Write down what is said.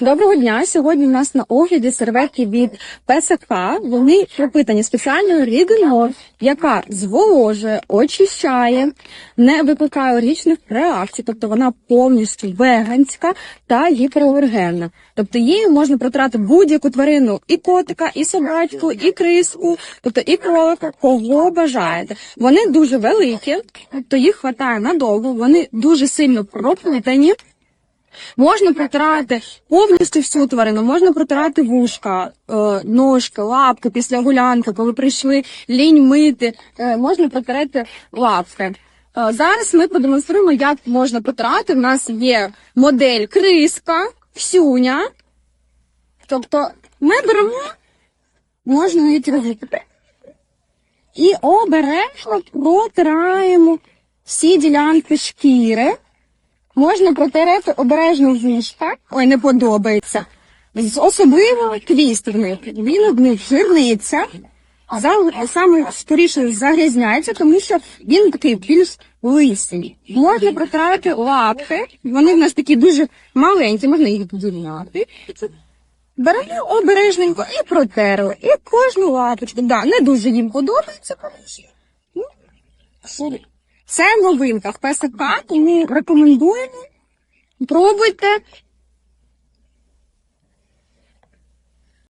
Доброго дня. Сьогодні у нас на огляді серветки від ПСК. Вони пропитані спеціальною рідиною, яка зволожує, очищає, не викликає алергічних реакцій, тобто вона повністю веганська та гіпералергенна. Тобто її можна протирати будь-яку тварину, і котика, і собачку, і криску, тобто і кролика, кого бажаєте. Вони дуже великі, тобто їх вистачає надовго, вони дуже сильно проплитані. Можна протирати повністю всю тварину, можна протирати вушка, е, ножки, лапки після гулянки, коли прийшли лінь мити, е, можна протирати лапки. Е, Зараз ми продемонструємо, як можна протирати. У нас є модель криска, всюня. Тобто ми беремо, можна її відкрити. І обережно протираємо всі ділянки шкіри. Можна протерти обережно вушка. Ой, не подобається. Особливо хвіст в них. Він в них жирниця. За, саме скоріше загрязняється, тому що він такий більш лисий. Можна протирати лапки. Вони в нас такі дуже маленькі, можна їх підрівняти. Беремо обережненько і протерли. І кожну лапочку. Да, не дуже їм подобається, тому що. Ну. Це новинка в ПСК, тому рекомендуємо. Пробуйте